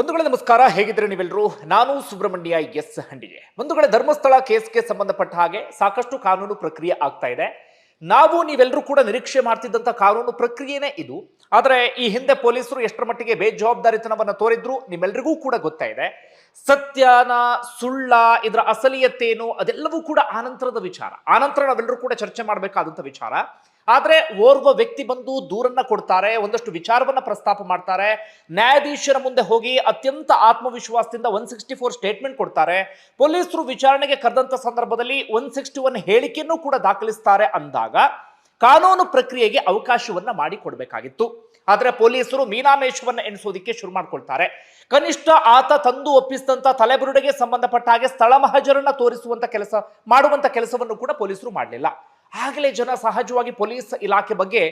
ಬಂಧುಗಳೇ ನಮಸ್ಕಾರ ಹೇಗಿದ್ರೆ ನೀವೆಲ್ಲರೂ? ನಾನು ಸುಬ್ರಹ್ಮಣ್ಯ ಎಸ್ ಹಂಡಿಗೆ. ಬಂಧುಗಳ ಧರ್ಮಸ್ಥಳ ಕೇಸ್ಗೆ ಸಂಬಂಧಪಟ್ಟ ಹಾಗೆ ಸಾಕಷ್ಟು ಕಾನೂನು ಪ್ರಕ್ರಿಯೆ ಆಗ್ತಾ ಇದೆ. ನಾವು ನೀವೆಲ್ಲರೂ ಕೂಡ ನಿರೀಕ್ಷೆ ಮಾಡ್ತಿದ್ದಂಥ ಕಾನೂನು ಪ್ರಕ್ರಿಯೆನೇ ಇದು. ಆದರೆ ಈ ಹಿಂದೆ ಪೊಲೀಸರು ಎಷ್ಟರ ಮಟ್ಟಿಗೆ ಬೇಜವಾಬ್ದಾರಿತನವನ್ನು ತೋರಿದ್ರು ನಿಮ್ಮೆಲ್ರಿಗೂ ಕೂಡ ಗೊತ್ತಾ ಇದೆ. ಸತ್ಯನ, ಸುಳ್ಳ, ಇದರ ಅಸಲಿಯತ್ತೇನು ಅದೆಲ್ಲವೂ ಕೂಡ ಆನಂತರದ ವಿಚಾರ. ಆನಂತರ ನಾವೆಲ್ಲರೂ ಕೂಡ ಚರ್ಚೆ ಮಾಡಬೇಕಾದಂಥ ವಿಚಾರ. ಆದ್ರೆ ಓರ್ವ ವ್ಯಕ್ತಿ ಬಂದು ದೂರನ್ನ ಕೊಡ್ತಾರೆ, ಒಂದಷ್ಟು ವಿಚಾರವನ್ನ ಪ್ರಸ್ತಾಪ ಮಾಡ್ತಾರೆ. ನ್ಯಾಯಾಧೀಶರ ಮುಂದೆ ಹೋಗಿ ಅತ್ಯಂತ ಆತ್ಮವಿಶ್ವಾಸದಿಂದ ಒನ್ ಸಿಕ್ಸ್ಟಿ ಫೋರ್ ಸ್ಟೇಟ್ಮೆಂಟ್ ಕೊಡ್ತಾರೆ. ಪೊಲೀಸರು ವಿಚಾರಣೆಗೆ ಕರೆದಂತ ಸಂದರ್ಭದಲ್ಲಿ ಒನ್ ಸಿಕ್ಸ್ಟಿ ಒನ್ ಹೇಳಿಕೆಯನ್ನು ಕೂಡ ದಾಖಲಿಸ್ತಾರೆ ಅಂದಾಗ ಕಾನೂನು ಪ್ರಕ್ರಿಯೆಗೆ ಅವಕಾಶವನ್ನ ಮಾಡಿಕೊಡ್ಬೇಕಾಗಿತ್ತು. ಆದ್ರೆ ಪೊಲೀಸರು ಮೀನಾಮೇಶ್ವರನ್ನ ಎಣಿಸೋದಿಕ್ಕೆ ಶುರು ಮಾಡ್ಕೊಳ್ತಾರೆ. ಕನಿಷ್ಠ ಆತ ತಂದು ಒಪ್ಪಿಸಿದಂತ ತಲೆಬುರುಡೆಗೆ ಸಂಬಂಧಪಟ್ಟ ಹಾಗೆ ಸ್ಥಳ ಮಹಜರನ್ನ ತೋರಿಸುವಂತ ಕೆಲಸ, ಮಾಡುವಂತ ಕೆಲಸವನ್ನು ಕೂಡ ಪೊಲೀಸರು ಮಾಡಲಿಲ್ಲ. ಆಗಲೇ ಜನ ಸಹಜವಾಗಿ ಪೊಲೀಸ್ ಇಲಾಖೆ ಬಗ್ಗೆ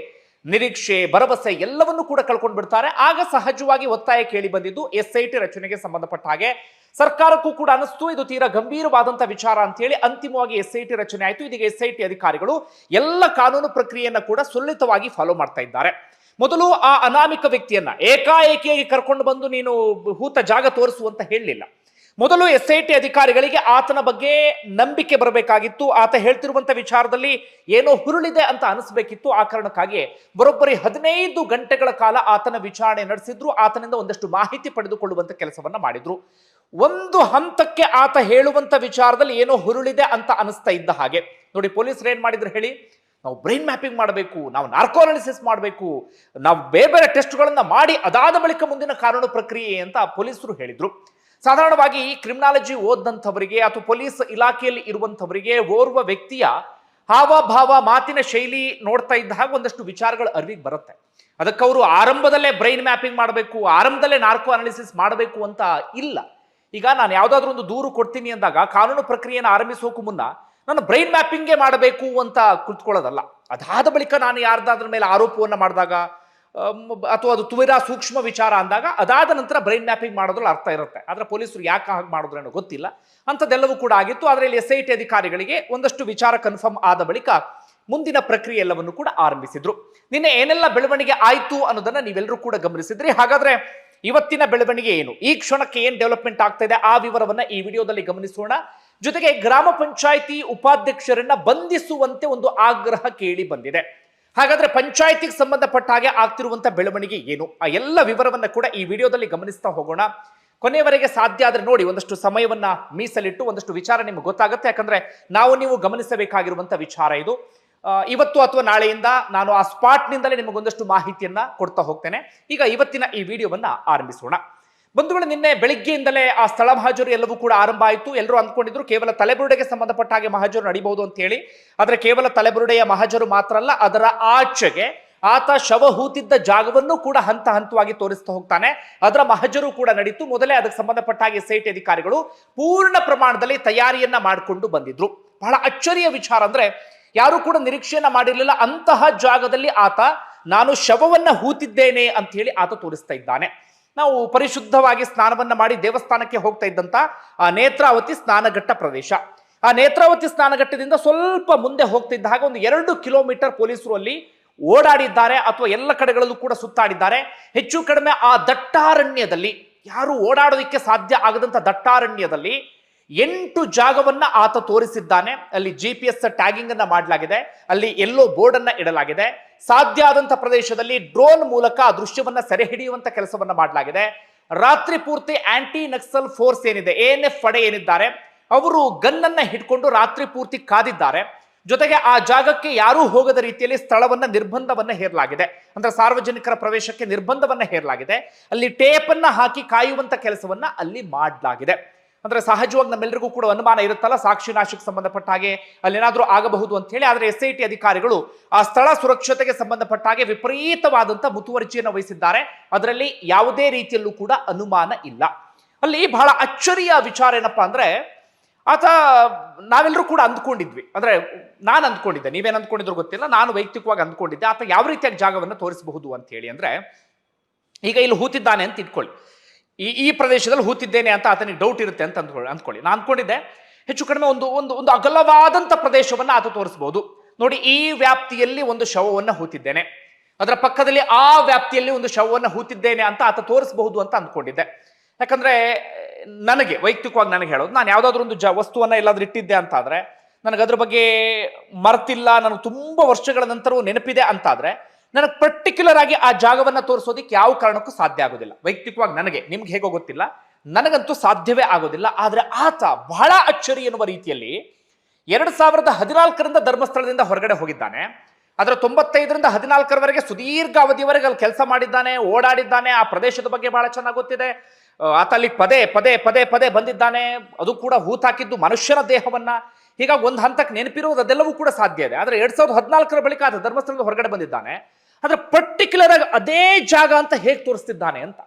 ನಿರೀಕ್ಷೆ, ಭರವಸೆ ಎಲ್ಲವನ್ನೂ ಕೂಡ ಕಳ್ಕೊಂಡು ಬಿಡ್ತಾರೆ. ಆಗ ಸಹಜವಾಗಿ ಒತ್ತಾಯ ಕೇಳಿ ಬಂದಿದ್ದು ಎಸ್ ಐ ಟಿ ರಚನೆಗೆ ಸಂಬಂಧಪಟ್ಟ ಹಾಗೆ. ಸರ್ಕಾರಕ್ಕೂ ಕೂಡ ಅನಿಸ್ತು ಇದು ತೀರಾ ಗಂಭೀರವಾದಂತಹ ವಿಚಾರ ಅಂತ ಹೇಳಿ ಅಂತಿಮವಾಗಿ ಎಸ್ ಐ ಟಿ ರಚನೆ ಆಯಿತು. ಇದೀಗ ಎಸ್ ಐ ಟಿ ಅಧಿಕಾರಿಗಳು ಎಲ್ಲ ಕಾನೂನು ಪ್ರಕ್ರಿಯೆಯನ್ನು ಕೂಡ ಸುಲಲಿತವಾಗಿ ಫಾಲೋ ಮಾಡ್ತಾ ಇದ್ದಾರೆ. ಮೊದಲು ಆ ಅನಾಮಿಕ ವ್ಯಕ್ತಿಯನ್ನ, ಏಕಾಏಕಿಯಾಗಿ ಕರ್ಕೊಂಡು ಬಂದು ನೀನು ಹೂತ ಜಾಗ ತೋರಿಸು ಅಂತ ಹೇಳಲಿಲ್ಲ. ಮೊದಲು ಎಸ್ ಐ ಟಿ ಅಧಿಕಾರಿಗಳಿಗೆ ಆತನ ಬಗ್ಗೆ ನಂಬಿಕೆ ಬರಬೇಕಾಗಿತ್ತು. ಆತ ಹೇಳ್ತಿರುವಂತ ವಿಚಾರದಲ್ಲಿ ಏನೋ ಹುರುಳಿದೆ ಅಂತ ಅನಿಸ್ಬೇಕಿತ್ತು. ಆ ಕಾರಣಕ್ಕಾಗಿ ಬರೋಬ್ಬರಿ ಹದಿನೈದು ಗಂಟೆಗಳ ಕಾಲ ಆತನ ವಿಚಾರಣೆ ನಡೆಸಿದ್ರು. ಆತನಿಂದ ಒಂದಷ್ಟು ಮಾಹಿತಿ ಪಡೆದುಕೊಳ್ಳುವಂತ ಕೆಲಸವನ್ನ ಮಾಡಿದ್ರು. ಒಂದು ಹಂತಕ್ಕೆ ಆತ ಹೇಳುವಂತ ವಿಚಾರದಲ್ಲಿ ಏನೋ ಹುರುಳಿದೆ ಅಂತ ಅನಿಸ್ತಾ ಇದ್ದ ಹಾಗೆ. ನೋಡಿ, ಪೊಲೀಸರು ಏನ್ ಮಾಡಿದ್ರು ಹೇಳಿ? ನಾವು ಬ್ರೈನ್ ಮ್ಯಾಪಿಂಗ್ ಮಾಡಬೇಕು, ನಾವು ನಾರ್ಕೋ ಅನಾಲಿಸಿಸ್ ಮಾಡಬೇಕು, ನಾವು ಬೇರೆ ಬೇರೆ ಟೆಸ್ಟ್ಗಳನ್ನ ಮಾಡಿ ಅದಾದ ಬಳಿಕ ಮುಂದಿನ ಕಾನೂನು ಪ್ರಕ್ರಿಯೆ ಅಂತ ಪೊಲೀಸರು ಹೇಳಿದ್ರು. ಸಾಧಾರಣವಾಗಿ ಕ್ರಿಮಿನಾಲಜಿ ಓದಂಥವರಿಗೆ ಅಥವಾ ಪೊಲೀಸ್ ಇಲಾಖೆಯಲ್ಲಿ ಇರುವಂಥವರಿಗೆ ಓರ್ವ ವ್ಯಕ್ತಿಯ ಹಾವಭಾವ ಮಾತಿನ ಶೈಲಿ ನೋಡ್ತಾ ಇದ್ದ ಹಾಗೆ ಒಂದಷ್ಟು ವಿಚಾರಗಳು ಅರಿವಿಗೆ ಬರುತ್ತೆ. ಅದಕ್ಕೆ ಅವರು ಆರಂಭದಲ್ಲೇ ಬ್ರೈನ್ ಮ್ಯಾಪಿಂಗ್ ಮಾಡಬೇಕು, ಆರಂಭದಲ್ಲೇ ನಾರ್ಕೋ ಅನಾಲಿಸಿಸ್ ಮಾಡಬೇಕು ಅಂತ ಇಲ್ಲ. ಈಗ ನಾನು ಯಾವುದಾದ್ರೂ ಒಂದು ದೂರು ಕೊಡ್ತೀನಿ ಅಂದಾಗ ಕಾನೂನು ಪ್ರಕ್ರಿಯೆಯನ್ನು ಆರಂಭಿಸೋಕು ಮುನ್ನ ನಾನು ಬ್ರೈನ್ ಮ್ಯಾಪಿಂಗೇ ಮಾಡಬೇಕು ಅಂತ ಕುಳಿತುಕೊಳ್ಳೋದಲ್ಲ ಅದಾದ ಬಳಿಕ ನಾನು ಯಾರ್ದಾದ್ರ ಮೇಲೆ ಆರೋಪವನ್ನು ಮಾಡಿದಾಗ ಅಥವಾ ಅದು ತುವಿರ ಸೂಕ್ಷ್ಮ ವಿಚಾರ ಅಂದಾಗ ಅದಾದ ನಂತರ ಬ್ರೈನ್ ಮ್ಯಾಪಿಂಗ್ ಮಾಡೋದ್ರಲ್ಲಿ ಅರ್ಥ ಇರುತ್ತೆ. ಆದರೆ ಪೊಲೀಸರು ಯಾಕೆ ಹಾಗೆ ಮಾಡಿದ್ರು ಅನ್ನೋ ಗೊತ್ತಿಲ್ಲ. ಅಂಥದ್ದೆಲ್ಲವೂ ಕೂಡ ಆಗಿತ್ತು. ಆದರೆ ಇಲ್ಲಿ ಎಸ್ ಐ ಟಿ ಅಧಿಕಾರಿಗಳಿಗೆ ಒಂದಷ್ಟು ವಿಚಾರ ಕನ್ಫರ್ಮ್ ಆದ ಬಳಿಕ ಮುಂದಿನ ಪ್ರಕ್ರಿಯೆ ಎಲ್ಲವನ್ನು ಕೂಡ ಆರಂಭಿಸಿದ್ರು. ನಿನ್ನೆ ಏನೆಲ್ಲ ಬೆಳವಣಿಗೆ ಆಯಿತು ಅನ್ನೋದನ್ನು ನೀವೆಲ್ಲರೂ ಕೂಡ ಗಮನಿಸಿದ್ರಿ. ಹಾಗಾದರೆ ಇವತ್ತಿನ ಬೆಳವಣಿಗೆ ಏನು? ಈ ಕ್ಷಣಕ್ಕೆ ಏನು ಡೆವಲಪ್ಮೆಂಟ್ ಆಗ್ತಾ ಇದೆ? ಆ ವಿವರವನ್ನು ಈ ವಿಡಿಯೋದಲ್ಲಿ ಗಮನಿಸೋಣ. ಜೊತೆಗೆ ಗ್ರಾಮ ಪಂಚಾಯಿತಿ ಉಪಾಧ್ಯಕ್ಷರನ್ನ ಬಂಧಿಸುವಂತೆ ಒಂದು ಆಗ್ರಹ ಕೇಳಿ ಬಂದಿದೆ. ಹಾಗಾದ್ರೆ ಪಂಚಾಯತಿಗೆ ಸಂಬಂಧಪಟ್ಟ ಹಾಗೆ ಆಗ್ತಿರುವಂತ ಬೆಳವಣಿಗೆ ಏನು? ಆ ಎಲ್ಲ ವಿವರವನ್ನ ಕೂಡ ಈ ವಿಡಿಯೋದಲ್ಲಿ ಗಮನಿಸ್ತಾ ಹೋಗೋಣ. ಕೊನೆಯವರೆಗೆ ಸಾಧ್ಯ ಆದ್ರೆ ನೋಡಿ, ಒಂದಷ್ಟು ಸಮಯವನ್ನ ಮೀಸಲಿಟ್ಟು ಒಂದಷ್ಟು ವಿಚಾರ ನಿಮ್ಗೆ ಗೊತ್ತಾಗುತ್ತೆ. ಯಾಕಂದ್ರೆ ನಾವು ನೀವು ಗಮನಿಸಬೇಕಾಗಿರುವಂತ ವಿಚಾರ ಇದು. ಇವತ್ತು ಅಥವಾ ನಾಳೆಯಿಂದ ನಾನು ಆ ಸ್ಪಾಟ್ನಿಂದಲೇ ನಿಮಗೊಂದಷ್ಟು ಮಾಹಿತಿಯನ್ನ ಕೊಡ್ತಾ ಹೋಗ್ತೇನೆ. ಈಗ ಇವತ್ತಿನ ಈ ವಿಡಿಯೋವನ್ನ ಆರಂಭಿಸೋಣ. ಬಂಧುಗಳು ನಿನ್ನೆ ಬೆಳಿಗ್ಗೆಯಿಂದಲೇ ಆ ಸ್ಥಳ ಮಹಾಜರು ಎಲ್ಲವೂ ಕೂಡ ಆರಂಭ ಆಯಿತು. ಎಲ್ಲರೂ ಅಂದ್ಕೊಂಡಿದ್ರು ಕೇವಲ ತಲೆಬುರುಡೆಗೆ ಸಂಬಂಧಪಟ್ಟ ಹಾಗೆ ಮಹಾಜರು ನಡೀಬಹುದು ಅಂತ ಹೇಳಿ. ಆದರೆ ಕೇವಲ ತಲೆಬುರುಡೆಯ ಮಹಾಜರು ಮಾತ್ರ ಅಲ್ಲ, ಅದರ ಆಚೆಗೆ ಆತ ಶವ ಹೂತಿದ್ದ ಜಾಗವನ್ನು ಕೂಡ ಹಂತ ಹಂತವಾಗಿ ತೋರಿಸ್ತಾ ಹೋಗ್ತಾನೆ. ಅದರ ಮಹಜರು ಕೂಡ ನಡೀತು. ಮೊದಲೇ ಅದಕ್ಕೆ ಸಂಬಂಧಪಟ್ಟ ಹಾಗೆ ಸೈಟ್ ಅಧಿಕಾರಿಗಳು ಪೂರ್ಣ ಪ್ರಮಾಣದಲ್ಲಿ ತಯಾರಿಯನ್ನ ಮಾಡಿಕೊಂಡು ಬಂದಿದ್ರು. ಬಹಳ ಅಚ್ಚರಿಯ ವಿಚಾರ ಅಂದ್ರೆ ಯಾರು ಕೂಡ ನಿರೀಕ್ಷೆಯನ್ನ ಮಾಡಿರಲಿಲ್ಲ. ಅಂತಹ ಜಾಗದಲ್ಲಿ ಆತ, ನಾನು ಶವವನ್ನ ಹೂತಿದ್ದೇನೆ ಅಂತ ಹೇಳಿ ಆತ ತೋರಿಸ್ತಾ ಇದ್ದಾನೆ. ನಾವು ಪರಿಶುದ್ಧವಾಗಿ ಸ್ನಾನವನ್ನು ಮಾಡಿ ದೇವಸ್ಥಾನಕ್ಕೆ ಹೋಗ್ತಾ ಇದ್ದಂಥ ಆ, ನೇತ್ರಾವತಿ ಸ್ನಾನಘಟ್ಟ ಪ್ರದೇಶ. ಆ, ನೇತ್ರಾವತಿ ಸ್ನಾನಘಟ್ಟದಿಂದ ಸ್ವಲ್ಪ ಮುಂದೆ ಹೋಗ್ತಿದ್ದ ಹಾಗೆ ಒಂದು ಎರಡು ಕಿಲೋಮೀಟರ್ ಪೊಲೀಸರು ಅಲ್ಲಿ ಓಡಾಡಿದ್ದಾರೆ ಅಥವಾ ಎಲ್ಲ ಕಡೆಗಳಲ್ಲೂ ಕೂಡ ಸುತ್ತಾಡಿದ್ದಾರೆ. ಹೆಚ್ಚು ಕಡಿಮೆ ಆ ದಟ್ಟಾರಣ್ಯದಲ್ಲಿ, ಯಾರು ಓಡಾಡೋದಕ್ಕೆ ಸಾಧ್ಯ ಆಗದಂತ ದಟ್ಟಾರಣ್ಯದಲ್ಲಿ ಎಂಟು ಜಾಗವನ್ನ ಆತ ತೋರಿಸಿದ್ದಾನೆ. ಅಲ್ಲಿ ಜಿ ಪಿ ಎಸ್ ಟ್ಯಾಗಿಂಗ್ ಅನ್ನ ಮಾಡಲಾಗಿದೆ. ಅಲ್ಲಿ ಎಲ್ಲೋ ಬೋರ್ಡ್ ಅನ್ನ ಇಡಲಾಗಿದೆ. ಸಾಧ್ಯ ಆದಂತ ಪ್ರದೇಶದಲ್ಲಿ ಡ್ರೋನ್ ಮೂಲಕ ಆ ದೃಶ್ಯವನ್ನ ಸೆರೆ ಹಿಡಿಯುವಂತ ಕೆಲಸವನ್ನ ಮಾಡಲಾಗಿದೆ. ರಾತ್ರಿ ಪೂರ್ತಿ ಆಂಟಿ ನಕ್ಸಲ್ ಫೋರ್ಸ್ ಏನಿದೆ ಎ ಎನ್ ಎಫ್ ಪಡೆ ಏನಿದ್ದಾರೆ, ಅವರು ಗನ್ನನ್ನ ಹಿಡ್ಕೊಂಡು ರಾತ್ರಿ ಪೂರ್ತಿ ಕಾದಿದ್ದಾರೆ. ಜೊತೆಗೆ ಆ ಜಾಗಕ್ಕೆ ಯಾರೂ ಹೋಗದ ರೀತಿಯಲ್ಲಿ ಸ್ಥಳವನ್ನ, ನಿರ್ಬಂಧವನ್ನ ಹೇರಲಾಗಿದೆ. ಅಂದ್ರೆ ಸಾರ್ವಜನಿಕರ ಪ್ರವೇಶಕ್ಕೆ ನಿರ್ಬಂಧವನ್ನ ಹೇರಲಾಗಿದೆ. ಅಲ್ಲಿ ಟೇಪ್ ಅನ್ನ ಹಾಕಿ ಕಾಯುವಂತ ಕೆಲಸವನ್ನ ಅಲ್ಲಿ ಮಾಡಲಾಗಿದೆ. ಅಂದ್ರೆ ಸಹಜವಾಗಿ ನಮ್ಮೆಲ್ಲರಿಗೂ ಕೂಡ ಅನುಮಾನ ಇರುತ್ತಲ್ಲ, ಸಾಕ್ಷಿ ನಾಶಕ್ಕೆ ಸಂಬಂಧಪಟ್ಟ ಹಾಗೆ ಅಲ್ಲೇನಾದರೂ ಆಗಬಹುದು ಅಂತ ಹೇಳಿ, ಆದ್ರೆ ಎಸ್ ಐ ಟಿ ಅಧಿಕಾರಿಗಳು ಆ ಸ್ಥಳ ಸುರಕ್ಷತೆಗೆ ಸಂಬಂಧಪಟ್ಟ ಹಾಗೆ ವಿಪರೀತವಾದಂತ ಮುತುವರ್ಜಿಯನ್ನು ವಹಿಸಿದ್ದಾರೆ. ಅದರಲ್ಲಿ ಯಾವುದೇ ರೀತಿಯಲ್ಲೂ ಕೂಡ ಅನುಮಾನ ಇಲ್ಲ. ಅಲ್ಲಿ ಬಹಳ ಅಚ್ಚರಿಯ ವಿಚಾರ ಏನಪ್ಪಾ ಅಂದ್ರೆ, ಆತ ನಾವೆಲ್ಲರೂ ಕೂಡ ಅಂದ್ಕೊಂಡಿದ್ವಿ. ಅಂದ್ರೆ ನಾನು ಅಂದ್ಕೊಂಡಿದ್ದೆ. ನೀವೇನು ಅಂದ್ಕೊಂಡಿದ್ರು ಗೊತ್ತಿಲ್ಲ. ನಾನು ವೈಯಕ್ತಿಕವಾಗಿ ಅಂದ್ಕೊಂಡಿದ್ದೆ. ಆತ ಯಾವ ರೀತಿಯಾಗಿ ಜಾಗವನ್ನು ತೋರಿಸಬಹುದು ಅಂತ ಹೇಳಿ ಅಂದ್ರೆ, ಈಗ ಇಲ್ಲಿ ಹೂತಿದ್ದಾನೆ ಅಂತ ಇಟ್ಕೊಳ್ಳಿ. ಈ ಈ ಪ್ರದೇಶದಲ್ಲಿ ಹೂತಿದ್ದೇನೆ ಅಂತ ಆತನಿಗೆ ಡೌಟ್ ಇರುತ್ತೆ ಅಂತ ಅಂದ್ಕೊಳ್ಳಿ ಅಂದ್ಕೊಳ್ಳಿ. ನಾನು ಅಂದ್ಕೊಂಡಿದ್ದೆ ಹೆಚ್ಚು ಕಡಿಮೆ ಒಂದು ಒಂದು ಒಂದು ಅಗಲವಾದಂಥ ಪ್ರದೇಶವನ್ನು ಆತ ತೋರಿಸ್ಬೋದು. ನೋಡಿ, ಈ ವ್ಯಾಪ್ತಿಯಲ್ಲಿ ಒಂದು ಶವವನ್ನು ಹೂತಿದ್ದೇನೆ. ಅದರ ಪಕ್ಕದಲ್ಲಿ ಆ ವ್ಯಾಪ್ತಿಯಲ್ಲಿ ಒಂದು ಶವವನ್ನು ಹೂತಿದ್ದೇನೆ ಅಂತ ಆತ ತೋರಿಸಬಹುದು ಅಂತ ಅಂದ್ಕೊಂಡಿದ್ದೆ. ಯಾಕಂದ್ರೆ, ನನಗೆ, ವೈಯಕ್ತಿಕವಾಗಿ ನನಗೆ ಹೇಳೋದು, ನಾನು ಯಾವುದಾದ್ರೂ ಒಂದು ಜ, ವಸ್ತುವನ್ನು ಎಲ್ಲಾದ್ರೂ ಇಟ್ಟಿದ್ದೆ ಅಂತ ಆದ್ರೆ ನನಗೆ ಅದ್ರ ಬಗ್ಗೆ ಮರ್ತಿಲ್ಲ ನನಗೆ ತುಂಬ ವರ್ಷಗಳ ನಂತರವೂ ನೆನಪಿದೆ ಅಂತಾದ್ರೆ ನನಗೆ ಪರ್ಟಿಕ್ಯುಲರ್ ಆಗಿ ಆ ಜಾಗವನ್ನು ತೋರಿಸೋದಕ್ಕೆ ಯಾವ ಕಾರಣಕ್ಕೂ ಸಾಧ್ಯ ಆಗೋದಿಲ್ಲ. ವೈಯಕ್ತಿಕವಾಗಿ ನನಗೆ, ನಿಮ್ಗೆ ಹೇಗೋ ಗೊತ್ತಿಲ್ಲ. ನನಗಂತೂ ಸಾಧ್ಯವೇ ಆಗೋದಿಲ್ಲ. ಆದರೆ ಆತ ಬಹಳ ಅಚ್ಚರಿ ಎನ್ನುವ ರೀತಿಯಲ್ಲಿ ಎರಡು ಸಾವಿರದ ಹದಿನಾಲ್ಕರಿಂದ ಧರ್ಮಸ್ಥಳದಿಂದ ಹೊರಗಡೆ ಹೋಗಿದ್ದಾನೆ. ಅದರ ತೊಂಬತ್ತೈದರಿಂದ ಹದಿನಾಲ್ಕರವರೆಗೆ ಸುದೀರ್ಘ ಅವಧಿಯವರೆಗೆ ಅಲ್ಲಿ ಕೆಲಸ ಮಾಡಿದ್ದಾನೆ, ಓಡಾಡಿದ್ದಾನೆ, ಆ ಪ್ರದೇಶದ ಬಗ್ಗೆ ಬಹಳ ಚೆನ್ನಾಗಿ ಗೊತ್ತಿದೆ. ಆತ ಅಲ್ಲಿ ಪದೇ ಪದೇ ಪದೇ ಪದೇ ಬಂದಿದ್ದಾನೆ. ಅದು ಕೂಡ ಹೂತಾಕಿದ್ದು ಮನುಷ್ಯನ ದೇಹವನ್ನ. ಹೀಗಾಗಿ ಒಂದು ಹಂತಕ್ಕೆ ನೆನಪಿರುವುದು ಅದೆಲ್ಲವೂ ಕೂಡ ಸಾಧ್ಯ ಇದೆ. ಆದರೆ ಎರಡ್ ಸಾವಿರದ ಹದಿನಾಲ್ಕರ ಬಳಿಕ ಆತ ಧರ್ಮಸ್ಥಳದ ಹೊರಗಡೆ ಬಂದಿದ್ದಾನೆ. ಆದರೆ ಪರ್ಟಿಕ್ಯುಲರ್ ಆಗಿ ಅದೇ ಜಾಗ ಅಂತ ಹೇಗೆ ತೋರಿಸ್ತಿದ್ದಾನೆ ಅಂತ.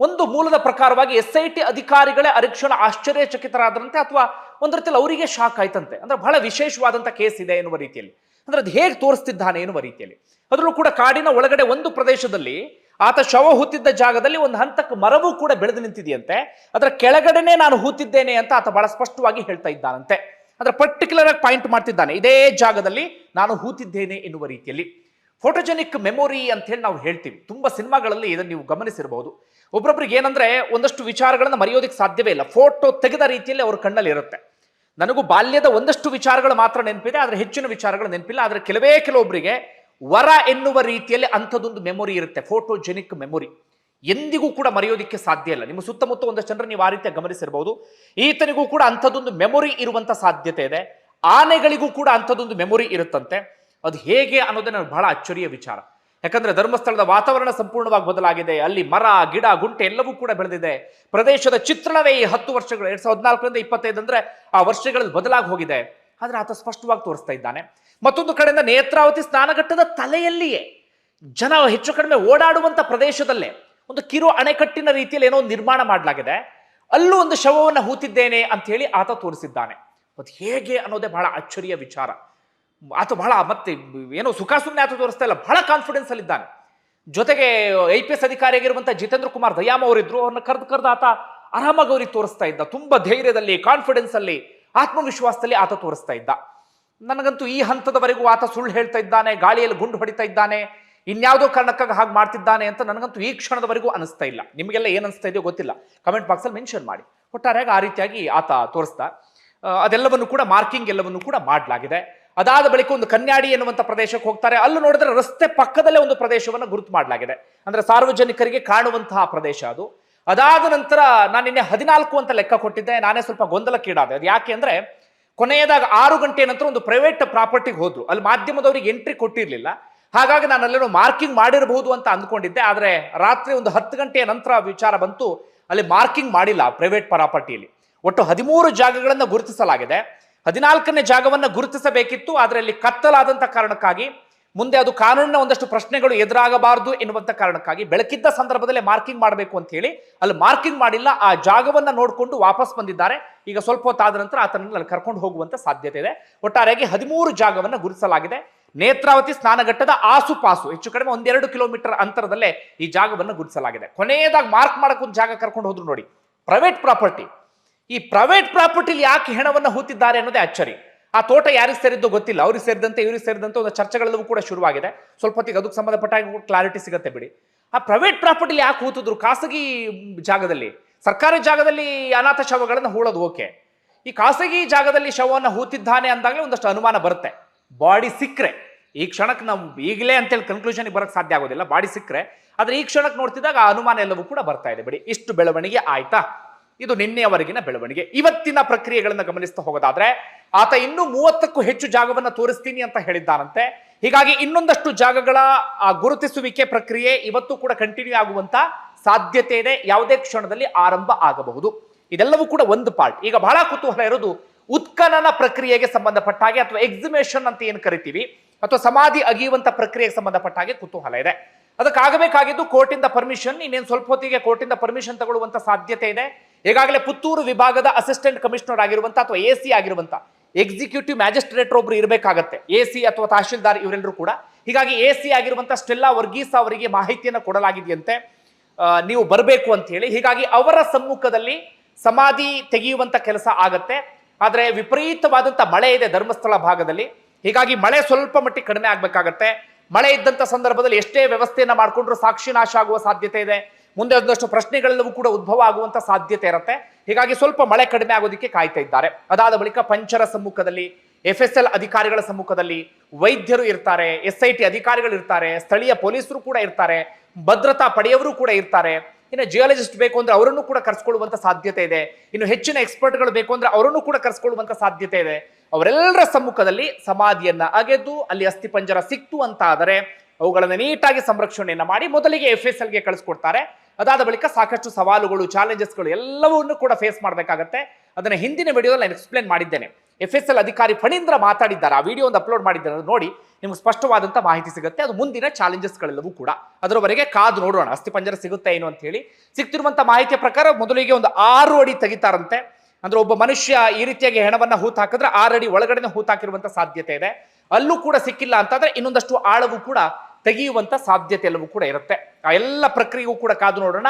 ಒಂದು ಮೂಲದ ಪ್ರಕಾರವಾಗಿ ಎಸ್ ಐ ಟಿ ಅಧಿಕಾರಿಗಳೇ ಅರಿಕ್ಷಣ ಆಶ್ಚರ್ಯಚಕಿತರಾದರಂತೆ ಅಥವಾ ಒಂದು ರೀತಿಯಲ್ಲಿ ಅವರಿಗೆ ಶಾಕ್ ಆಯ್ತಂತೆ. ಅಂದ್ರೆ ಬಹಳ ವಿಶೇಷವಾದಂತ ಕೇಸ್ ಇದೆ ಎನ್ನುವ ರೀತಿಯಲ್ಲಿ. ಅಂದ್ರೆ ಅದು ಹೇಗೆ ತೋರಿಸ್ತಿದ್ದಾನೆ ಎನ್ನುವ ರೀತಿಯಲ್ಲಿ. ಅದರಲ್ಲೂ ಕೂಡ ಕಾಡಿನ ಒಳಗಡೆ ಒಂದು ಪ್ರದೇಶದಲ್ಲಿ ಆತ ಶವ ಹೂತಿದ್ದ ಜಾಗದಲ್ಲಿ ಒಂದು ಹಂತಕ್ಕೆ ಮರವೂ ಕೂಡ ಬೆಳೆದು ನಿಂತಿದೆಯಂತೆ. ಅದರ ಕೆಳಗಡೆನೆ ನಾನು ಹೂತಿದ್ದೇನೆ ಅಂತ ಆತ ಬಹಳ ಸ್ಪಷ್ಟವಾಗಿ ಹೇಳ್ತಾ ಇದ್ದಾನಂತೆ. ಅಂದ್ರೆ ಪರ್ಟಿಕ್ಯುಲರ್ ಆಗಿ ಪಾಯಿಂಟ್ ಮಾಡ್ತಿದ್ದಾನೆ. ಇದೇ ಜಾಗದಲ್ಲಿ ನಾನು ಹೂತಿದ್ದೇನೆ ಎನ್ನುವ ರೀತಿಯಲ್ಲಿ. ಫೋಟೋಜೆನಿಕ್ ಮೆಮೊರಿ ಅಂತ ಹೇಳಿ ನಾವು ಹೇಳ್ತೀವಿ. ತುಂಬಾ ಸಿನಿಮಾಗಳಲ್ಲಿ ಇದನ್ನು ನೀವು ಗಮನಿಸಿರಬಹುದು ಒಬ್ಬೊಬ್ರಿಗೆ ಏನಂದ್ರೆ ಒಂದಷ್ಟು ವಿಚಾರಗಳನ್ನು ಮರೆಯೋದಕ್ಕೆ ಸಾಧ್ಯವೇ ಇಲ್ಲ. ಫೋಟೋ ತೆಗೆದ ರೀತಿಯಲ್ಲಿ ಅವ್ರ ಕಣ್ಣಲ್ಲಿ ಇರುತ್ತೆ. ನನಗೂ ಬಾಲ್ಯದ ಒಂದಷ್ಟು ವಿಚಾರಗಳು ಮಾತ್ರ ನೆನಪಿದೆ, ಆದರೆ ಹೆಚ್ಚಿನ ವಿಚಾರಗಳು ನೆನಪಿಲ್ಲ. ಆದರೆ ಕೆಲವೇ ಕೆಲವೊಬ್ಬರಿಗೆ ವರ ಎನ್ನುವ ರೀತಿಯಲ್ಲಿ ಅಂಥದ್ದೊಂದು ಮೆಮೊರಿ ಇರುತ್ತೆ. ಫೋಟೋಜೆನಿಕ್ ಮೆಮೊರಿ ಎಂದಿಗೂ ಕೂಡ ಮರೆಯೋದಕ್ಕೆ ಸಾಧ್ಯ ಇಲ್ಲ. ನಿಮ್ಮ ಸುತ್ತಮುತ್ತ ಒಂದಷ್ಟು ಜನರು ನೀವು ಆ ರೀತಿಯ ಗಮನಿಸಿರಬಹುದು ಈತನಿಗೂ ಕೂಡ ಅಂಥದ್ದೊಂದು ಮೆಮೊರಿ ಇರುವಂತ ಸಾಧ್ಯತೆ ಇದೆ. ಆನೆಗಳಿಗೂ ಕೂಡ ಅಂಥದ್ದೊಂದು ಮೆಮೊರಿ ಇರುತ್ತಂತೆ. ಅದು ಹೇಗೆ ಅನ್ನೋದೇ ನನಗೆ ಬಹಳ ಅಚ್ಚರಿಯ ವಿಚಾರ. ಯಾಕಂದ್ರೆ ಧರ್ಮಸ್ಥಳದ ವಾತಾವರಣ ಸಂಪೂರ್ಣವಾಗಿ ಬದಲಾಗಿದೆ. ಅಲ್ಲಿ ಮರ, ಗಿಡ, ಗುಂಟೆ ಎಲ್ಲವೂ ಕೂಡ ಬೆಳೆದಿದೆ. ಪ್ರದೇಶದ ಚಿತ್ರಣವೇ ಈ ಹತ್ತು ವರ್ಷಗಳು, ಎರಡ್ ಸಾವಿರದ ನಾಲ್ಕರಿಂದ ಇಪ್ಪತ್ತೈದು ಅಂದ್ರೆ ಆ ವರ್ಷಗಳಲ್ಲಿ ಬದಲಾಗಿ ಹೋಗಿದೆ. ಆದ್ರೆ ಆತ ಸ್ಪಷ್ಟವಾಗಿ ತೋರಿಸ್ತಾ ಇದ್ದಾನೆ. ಮತ್ತೊಂದು ಕಡೆಯಿಂದ ನೇತ್ರಾವತಿ ಸ್ನಾನಘಟ್ಟದ ತಲೆಯಲ್ಲಿಯೇ ಜನ ಹೆಚ್ಚು ಕಡಿಮೆ ಓಡಾಡುವಂತ ಪ್ರದೇಶದಲ್ಲೇ ಒಂದು ಕಿರು ಅಣೆಕಟ್ಟಿನ ರೀತಿಯಲ್ಲಿ ಏನೋ ನಿರ್ಮಾಣ ಮಾಡಲಾಗಿದೆ. ಅಲ್ಲೂ ಒಂದು ಶವವನ್ನು ಹೂತಿದ್ದೇನೆ ಅಂತ ಹೇಳಿ ಆತ ತೋರಿಸಿದ್ದಾನೆ. ಅದು ಹೇಗೆ ಅನ್ನೋದೇ ಬಹಳ ಅಚ್ಚರಿಯ ವಿಚಾರ. ಆತ ಬಹಳ ಮತ್ತೆ ಏನೋ ಸುಖ ಸುಮ್ಮನೆ ಆತ ತೋರಿಸ್ತಾ ಇಲ್ಲ, ಬಹಳ ಕಾನ್ಫಿಡೆನ್ಸ್ ಅಲ್ಲಿದ್ದಾನೆ ಜೊತೆಗೆ ಐ ಪಿ ಎಸ್ ಅಧಿಕಾರಿಯಾಗಿರುವಂತಹ ಜಿತೇಂದ್ರ ಕುಮಾರ್ ದಯಾಮ ಅವರಿದ್ರು, ಅವ್ರನ್ನ ಕರೆದು ಕರೆದು ಆತ ಆರಾಮಾಗಿ ತೋರಿಸ್ತಾ ಇದ್ದ. ತುಂಬಾ ಧೈರ್ಯದಲ್ಲಿ ಕಾನ್ಫಿಡೆನ್ಸ್ ಅಲ್ಲಿ, ಆತ್ಮವಿಶ್ವಾಸದಲ್ಲಿ ಆತ ತೋರಿಸ್ತಾ ಇದ್ದ. ನನಗಂತೂ ಈ ಹಂತದವರೆಗೂ ಆತ ಸುಳ್ಳು ಹೇಳ್ತಾ ಇದ್ದಾನೆ, ಗಾಳಿಯಲ್ಲಿ ಗುಂಡು ಹೊಡಿತಾ ಇದ್ದಾನೆ. ಇನ್ಯಾವುದೋ ಕಾರಣಕ್ಕಾಗಿ ಹಾಗೆ ಮಾಡ್ತಿದ್ದಾನೆ ಅಂತ ನನಗಂತೂ ಈ ಕ್ಷಣದವರೆಗೂ ಅನಿಸ್ತಾ ಇಲ್ಲ. ನಿಮಗೆಲ್ಲ ಏನು ಅನಿಸ್ತಾ ಇದೆಯೋ ಗೊತ್ತಿಲ್ಲ. ಕಮೆಂಟ್ ಬಾಕ್ಸಲ್ಲಿ ಮೆನ್ಷನ್ ಮಾಡಿ. ಒಟ್ಟಾರೆಯಾಗಿ ಆ ರೀತಿಯಾಗಿ ಆತ ತೋರಿಸ್ತಾ ಅದೆಲ್ಲವನ್ನು ಕೂಡ ಮಾರ್ಕಿಂಗ್ ಎಲ್ಲವನ್ನು ಕೂಡ ಮಾಡಲಾಗಿದೆ. ಅದಾದ ಬಳಿಕ ಒಂದು ಕನ್ಯಾಡಿ ಎನ್ನುವಂಥ ಪ್ರದೇಶಕ್ಕೆ ಹೋಗ್ತಾರೆ. ಅಲ್ಲಿ ನೋಡಿದ್ರೆ ರಸ್ತೆ ಪಕ್ಕದಲ್ಲೇ ಒಂದು ಪ್ರದೇಶವನ್ನು ಗುರುತು ಮಾಡಲಾಗಿದೆ. ಅಂದರೆ ಸಾರ್ವಜನಿಕರಿಗೆ ಕಾಣುವಂತಹ ಪ್ರದೇಶ ಅದು. ಅದಾದ ನಂತರ ನಾನು ನಿನ್ನೆ ಹದಿನಾಲ್ಕು ಅಂತ ಲೆಕ್ಕ ಕೊಟ್ಟಿದ್ದೆ. ನಾನೇ ಸ್ವಲ್ಪ ಗೊಂದಲಕ್ಕೀಡಾದೆ. ಅದು ಯಾಕೆ ಅಂದರೆ ಕೊನೆಯದಾಗ ಆರು ಗಂಟೆ ನಂತರ ಒಂದು ಪ್ರೈವೇಟ್ ಪ್ರಾಪರ್ಟಿಗೆ ಹೋದ್ರು. ಅಲ್ಲಿ ಮಾಧ್ಯಮದವರಿಗೆ ಎಂಟ್ರಿ ಕೊಟ್ಟಿರಲಿಲ್ಲ. ಹಾಗಾಗಿ ನಾನು ಅಲ್ಲೇನೋ ಮಾರ್ಕಿಂಗ್ ಮಾಡಿರಬಹುದು ಅಂತ ಅಂದ್ಕೊಂಡಿದ್ದೆ, ಆದರೆ ರಾತ್ರಿ ಒಂದು ಹತ್ತು ಗಂಟೆಯ ನಂತರ ವಿಚಾರ ಬಂತು. ಅಲ್ಲಿ ಮಾರ್ಕಿಂಗ್ ಮಾಡಿಲ್ಲ ಪ್ರೈವೇಟ್ ಪ್ರಾಪರ್ಟಿಯಲ್ಲಿ ಒಟ್ಟು ಹದಿಮೂರು ಜಾಗಗಳನ್ನು ಗುರುತಿಸಲಾಗಿದೆ. ಹದಿನಾಲ್ಕನೇ ಜಾಗವನ್ನು ಗುರುತಿಸಬೇಕಿತ್ತು, ಆದರೆ ಅಲ್ಲಿ ಕತ್ತಲಾದಂಥ ಕಾರಣಕ್ಕಾಗಿ, ಮುಂದೆ ಅದು ಕಾನೂನಿನ ಒಂದಷ್ಟು ಪ್ರಶ್ನೆಗಳು ಎದುರಾಗಬಾರದು ಎನ್ನುವಂಥ ಕಾರಣಕ್ಕಾಗಿ ಬೆಳಕಿದ್ದ ಸಂದರ್ಭದಲ್ಲೇ ಮಾರ್ಕಿಂಗ್ ಮಾಡಬೇಕು ಅಂತ ಹೇಳಿ, ಅಲ್ಲಿ ಮಾರ್ಕಿಂಗ್ ಮಾಡಿಲ್ಲ, ಆ ಜಾಗವನ್ನ ನೋಡಿಕೊಂಡು ವಾಪಸ್ ಬಂದಿದ್ದಾರೆ. ಈಗ ಸ್ವಲ್ಪ ಹೊತ್ತಾದ ನಂತರ ಆತನನ್ನು ಅಲ್ಲಿ ಕರ್ಕೊಂಡು ಹೋಗುವಂತ ಸಾಧ್ಯತೆ ಇದೆ. ಒಟ್ಟಾರೆಯಾಗಿ ಹದಿಮೂರು ಜಾಗವನ್ನ ಗುರುತಿಸಲಾಗಿದೆ. ನೇತ್ರಾವತಿ ಸ್ನಾನಘಟ್ಟದ ಆಸುಪಾಸು, ಹೆಚ್ಚು ಕಡಿಮೆ ಒಂದೆರಡು ಕಿಲೋಮೀಟರ್ ಅಂತರದಲ್ಲೇ ಈ ಜಾಗವನ್ನು ಗುರುತಿಸಲಾಗಿದೆ ಕೊನೆಯದಾಗಿ ಮಾರ್ಕ್ ಮಾಡಕ್ಕೆ ಒಂದು ಜಾಗ ಕರ್ಕೊಂಡು ಹೋದ್ರು ನೋಡಿ ಪ್ರೈವೇಟ್ ಪ್ರಾಪರ್ಟಿ ಈ ಪ್ರೈವೇಟ್ ಪ್ರಾಪರ್ಟಿಲಿ ಯಾಕೆ ಹೆಣವನ್ನು ಹೂತಿದ್ದಾರೆ ಅನ್ನೋದೇ ಅಚ್ಚರಿ. ಆ ತೋಟ ಯಾರಿಗೆ ಸೇರಿದ್ದು ಗೊತ್ತಿಲ್ಲ, ಅವ್ರಿಗೆ ಸೇರಿದಂತೆ, ಇವ್ರಿಗೆ ಸೇರಿದಂತೆ ಒಂದು ಚರ್ಚೆಗಳೆಲ್ಲವೂ ಕೂಡ ಶುರುವಾಗಿದೆ. ಸ್ವಲ್ಪ ಹೊತ್ತಿಗೆ ಅದಕ್ಕೆ ಸಂಬಂಧಪಟ್ಟ ಕ್ಲಾರಿಟಿ ಸಿಗುತ್ತೆ ಬಿಡಿ. ಆ ಪ್ರೈವೇಟ್ ಪ್ರಾಪರ್ಟಿಲಿ ಯಾಕೆ ಹೂತಿದ್ರು? ಖಾಸಗಿ ಜಾಗದಲ್ಲಿ, ಸರ್ಕಾರಿ ಜಾಗದಲ್ಲಿ ಅನಾಥ ಶವಗಳನ್ನು ಹೂಳೋದು ಓಕೆ. ಈ ಖಾಸಗಿ ಜಾಗದಲ್ಲಿ ಶವವನ್ನು ಹೂತಿದ್ದಾನೆ ಅಂದಾಗಲೇ ಒಂದಷ್ಟು ಅನುಮಾನ ಬರುತ್ತೆ. ಬಾಡಿ ಸಿಕ್ಕರೆ. ಈ ಕ್ಷಣಕ್ಕೆ ನಾವು ಈಗಲೇ ಅಂತೇಳಿ ಕನ್ಕ್ಲೂಷನ್ಗೆ ಬರೋಕ್ಕೆ ಸಾಧ್ಯ ಆಗೋದಿಲ್ಲ, ಬಾಡಿ ಸಿಕ್ಕರೆ, ಆದರೆ ಈ ಕ್ಷಣಕ್ಕೆ ನೋಡ್ತಿದ್ದಾಗ ಆ ಅನುಮಾನ ಎಲ್ಲವೂ ಕೂಡ ಬರ್ತಾ ಇದೆ. ಬಿಡಿ, ಇಷ್ಟು ಬೆಳವಣಿಗೆ ಆಯ್ತಾ? ಇದು ನಿನ್ನೆಯವರೆಗಿನ ಬೆಳವಣಿಗೆ. ಇವತ್ತಿನ ಪ್ರಕ್ರಿಯೆಗಳನ್ನು ಗಮನಿಸ್ತಾ ಹೋಗೋದಾದ್ರೆ, ಆತ ಇನ್ನೂ ಮೂವತ್ತಕ್ಕೂ ಹೆಚ್ಚು ಜಾಗವನ್ನು ತೋರಿಸ್ತೀನಿ ಅಂತ ಹೇಳಿದ್ದಾನಂತೆ. ಹೀಗಾಗಿ ಇನ್ನೊಂದಷ್ಟು ಜಾಗಗಳ, ಆ, ಗುರುತಿಸುವಿಕೆ ಪ್ರಕ್ರಿಯೆ ಇವತ್ತು ಕೂಡ ಕಂಟಿನ್ಯೂ ಆಗುವಂತ ಸಾಧ್ಯತೆ ಇದೆ. ಯಾವುದೇ ಕ್ಷಣದಲ್ಲಿ ಆರಂಭ ಆಗಬಹುದು. ಇದೆಲ್ಲವೂ ಕೂಡ ಒಂದು ಪಾರ್ಟ್ ಈಗ ಬಹಳ ಕುತೂಹಲ ಇರೋದು, ಉತ್ಖನನ ಪ್ರಕ್ರಿಯೆಗೆ ಸಂಬಂಧಪಟ್ಟ ಹಾಗೆ ಅಥವಾ ಎಕ್ಸಿಮೇಷನ್ ಅಂತ ಏನು ಕರಿತೀವಿ? ಅಥವಾ ಸಮಾಧಿ ಅಗಿಯುವಂತ ಪ್ರಕ್ರಿಯೆಗೆ ಸಂಬಂಧಪಟ್ಟ ಹಾಗೆ ಕುತೂಹಲ ಇದೆ. ಅದಕ್ಕಾಗಬೇಕಾಗಿದ್ದು ಕೋರ್ಟಿಂದ ಪರ್ಮಿಷನ್ ಇನ್ನೇನು ಸ್ವಲ್ಪ ಹೊತ್ತಿಗೆ ಕೋರ್ಟಿಂದ ಪರ್ಮಿಷನ್ ತಗೊಳ್ಳುವಂಥ ಸಾಧ್ಯತೆ ಇದೆ. ಈಗಾಗಲೇ ಪುತ್ತೂರು ವಿಭಾಗದ ಅಸಿಸ್ಟೆಂಟ್ ಕಮಿಷನರ್ ಆಗಿರುವಂಥ ಅಥವಾ ಎ ಸಿ ಆಗಿರುವಂಥ ಎಕ್ಸಿಕ್ಯೂಟಿವ್ ಮ್ಯಾಜಿಸ್ಟ್ರೇಟ್ ಒಬ್ರು ಇರಬೇಕಾಗತ್ತೆ. ಎ ಸಿ ಅಥವಾ ತಹಶೀಲ್ದಾರ್ ಇವರೆಲ್ಲರೂ ಕೂಡ. ಹೀಗಾಗಿ ಎ ಸಿ ಆಗಿರುವಂಥ ಸ್ಟೆಲ್ಲಾ ವರ್ಗೀಸ್ ಅವರಿಗೆ ಮಾಹಿತಿಯನ್ನು ಕೊಡಲಾಗಿದೆಯಂತೆ ನೀವು ಬರಬೇಕು ಅಂತ ಹೇಳಿ. ಹೀಗಾಗಿ ಅವರ ಸಮ್ಮುಖದಲ್ಲಿ ಸಮಾಧಿ ತೆಗೆಯುವಂಥ ಕೆಲಸ ಆಗತ್ತೆ. ಆದರೆ ವಿಪರೀತವಾದಂಥ ಮಳೆ ಇದೆ ಧರ್ಮಸ್ಥಳ ಭಾಗದಲ್ಲಿ. ಹೀಗಾಗಿ ಮಳೆ ಸ್ವಲ್ಪ ಮಟ್ಟಿಗೆ ಕಡಿಮೆ ಆಗಬೇಕಾಗತ್ತೆ. ಮಳೆ ಇದ್ದಂತ ಸಂದರ್ಭದಲ್ಲಿ ಎಷ್ಟೇ ವ್ಯವಸ್ಥೆಯನ್ನು ಮಾಡಿಕೊಂಡ್ರೂ ಸಾಕ್ಷಿ ನಾಶ ಆಗುವ ಸಾಧ್ಯತೆ ಇದೆ. ಮುಂದೆ ಒಂದಷ್ಟು ಪ್ರಶ್ನೆಗಳೆಲ್ಲವೂ ಕೂಡ ಉದ್ಭವ ಆಗುವಂತ ಸಾಧ್ಯತೆ ಇರುತ್ತೆ. ಹೀಗಾಗಿ ಸ್ವಲ್ಪ ಮಳೆ ಕಡಿಮೆ ಆಗೋದಕ್ಕೆ ಕಾಯ್ತಾ ಇದ್ದಾರೆ. ಅದಾದ ಬಳಿಕ ಪಂಚರ ಸಮ್ಮುಖದಲ್ಲಿ ಎಫ್ ಎಸ್ ಎಲ್ ಅಧಿಕಾರಿಗಳ ಸಮ್ಮುಖದಲ್ಲಿ ವೈದ್ಯರು ಇರ್ತಾರೆ ಎಸ್ ಐ ಟಿ ಅಧಿಕಾರಿಗಳು ಇರ್ತಾರೆ, ಸ್ಥಳೀಯ ಪೊಲೀಸರು ಕೂಡ ಇರ್ತಾರೆ, ಭದ್ರತಾ ಪಡೆಯವರು ಕೂಡ ಇರ್ತಾರೆ. ಇನ್ನು ಜಿಯಾಲಜಿಸ್ಟ್ ಬೇಕು ಅಂದ್ರೆ ಅವರನ್ನು ಕೂಡ ಕರ್ಸ್ಕೊಳ್ಳುವಂತ ಸಾಧ್ಯತೆ ಇದೆ. ಇನ್ನು ಹೆಚ್ಚಿನ ಎಕ್ಸ್ಪರ್ಟ್ಗಳು ಬೇಕು ಅಂದ್ರೆ ಅವರನ್ನು ಕೂಡ ಕರ್ಸ್ಕೊಳ್ಳುವಂತ ಸಾಧ್ಯತೆ ಇದೆ. ಅವರೆಲ್ಲರ ಸಮ್ಮುಖದಲ್ಲಿ ಸಮಾಧಿಯನ್ನ ಅಗೆದು ಅಲ್ಲಿ ಅಸ್ಥಿಪಂಜರ ಸಿಕ್ತು ಅಂತ ಆದರೆ ಅವುಗಳನ್ನು ನೀಟಾಗಿ ಸಂರಕ್ಷಣೆಯನ್ನ ಮಾಡಿ ಮೊದಲಿಗೆ ಎಫ್ ಎಸ್ ಎಲ್ಗೆ ಕಳಿಸ್ಕೊಡ್ತಾರೆ. ಅದಾದ ಬಳಿಕ ಸಾಕಷ್ಟು ಸವಾಲುಗಳು ಚಾಲೆಂಜಸ್ಗಳು ಎಲ್ಲವನ್ನೂ ಕೂಡ ಫೇಸ್ ಮಾಡಬೇಕಾಗತ್ತೆ. ಅದನ್ನ ಹಿಂದಿನ ವಿಡಿಯೋದಲ್ಲಿ ನಾನು ಎಕ್ಸ್ಪ್ಲೇನ್ ಮಾಡಿದ್ದೇನೆ. ಎಫ್ ಎಸ್ ಎಲ್ ಅಧಿಕಾರಿ ಫಣೀಂದ್ರ ಮಾತಾಡಿದ್ದಾರೆ. ಆ ವಿಡಿಯೋ ಒಂದು ಅಪ್ಲೋಡ್ ಮಾಡಿದ್ದಾರೆ ನೋಡಿ ನಿಮ್ಗೆ ಸ್ಪಷ್ಟವಾದಂಥ ಮಾಹಿತಿ ಸಿಗುತ್ತೆ. ಅದು ಮುಂದಿನ ಚಾಲೆಂಜಸ್ಗಳೆಲ್ಲವೂ ಕೂಡ. ಅದರವರೆಗೆ ಕಾದು ನೋಡೋಣ. ಅಸ್ಥಿಪಂಜರ ಸಿಗುತ್ತೆ ಏನು ಅಂತ ಹೇಳಿ. ಸಿಗ್ತಿರುವಂತ ಮಾಹಿತಿಯ ಪ್ರಕಾರ ಮೊದಲಿಗೆ ಒಂದು ಆರು ಅಡಿ ತೆಗಿತಾರಂತೆ. ಅಂದ್ರೆ ಒಬ್ಬ ಮನುಷ್ಯ ಈ ರೀತಿಯಾಗಿ ಹೆಣವನ್ನ ಹೂತ್ ಹಾಕಿದ್ರೆ ಆರಡಿ ಒಳಗಡೆನೆ ಒಳಗಡೆ ಹೂತ್ ಹಾಕಿರುವಂತ ಸಾಧ್ಯತೆ ಇದೆ. ಅಲ್ಲೂ ಕೂಡ ಸಿಕ್ಕಿಲ್ಲ ಅಂತಂದ್ರೆ ಇನ್ನೊಂದಷ್ಟು ಆಳವು ಕೂಡ ತೆಗೆಯುವಂತ ಸಾಧ್ಯತೆ ಎಲ್ಲವೂ ಕೂಡ ಇರುತ್ತೆ. ಆ ಎಲ್ಲ ಪ್ರಕ್ರಿಯೆಗೂ ಕೂಡ ಕಾದು ನೋಡೋಣ.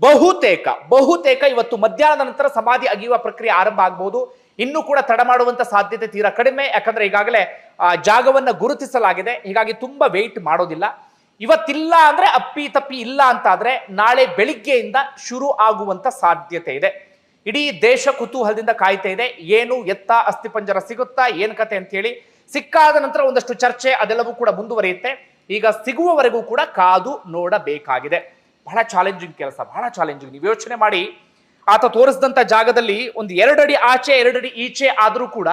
ಬಹುತೇಕ ಬಹುತೇಕ ಇವತ್ತು ಮಧ್ಯಾಹ್ನದ ನಂತರ ಸಮಾಧಿ ಅಗಿಯುವ ಪ್ರಕ್ರಿಯೆ ಆರಂಭ ಆಗಬಹುದು ಇನ್ನೂ ಕೂಡ ತಡ ಮಾಡುವಂತ ಸಾಧ್ಯತೆ ತೀರಾ ಕಡಿಮೆ. ಯಾಕಂದ್ರೆ ಈಗಾಗಲೇ, ಆ, ಜಾಗವನ್ನ ಗುರುತಿಸಲಾಗಿದೆ. ಹೀಗಾಗಿ ತುಂಬಾ ವೆಯ್ಟ್ ಮಾಡೋದಿಲ್ಲ. ಇವತ್ತಿಲ್ಲ ಅಂದ್ರೆ ಅಪ್ಪಿ ತಪ್ಪಿ ಇಲ್ಲ ಅಂತ ಆದ್ರೆ ನಾಳೆ ಬೆಳಿಗ್ಗೆಯಿಂದ ಶುರು ಆಗುವಂತ ಸಾಧ್ಯತೆ ಇದೆ. ಇಡೀ ದೇಶ ಕುತೂಹಲದಿಂದ ಕಾಯ್ತಾ ಇದೆ. ಏನು ಎತ್ತ ಅಸ್ಥಿಪಂಜರ ಸಿಗುತ್ತಾ, ಏನು ಕತೆ ಅಂತ ಹೇಳಿ ಸಿಕ್ಕಾದ ನಂತರ ಒಂದಷ್ಟು ಚರ್ಚೆ ಅದೆಲ್ಲವೂ ಕೂಡ ಮುಂದುವರಿಯುತ್ತೆ. ಈಗ ಸಿಗುವವರೆಗೂ ಕೂಡ ಕಾದು ನೋಡಬೇಕಾಗಿದೆ. ಬಹಳ ಚಾಲೆಂಜಿಂಗ್ ಕೆಲಸ, ಬಹಳ ಚಾಲೆಂಜಿಂಗ್ ನೀವು ಯೋಚನೆ ಮಾಡಿ, ಆತ ತೋರಿಸಿದಂತ ಜಾಗದಲ್ಲಿ ಒಂದು ಎರಡಡಿ ಆಚೆ, ಎರಡಡಿ ಈಚೆ ಆದರೂ ಕೂಡ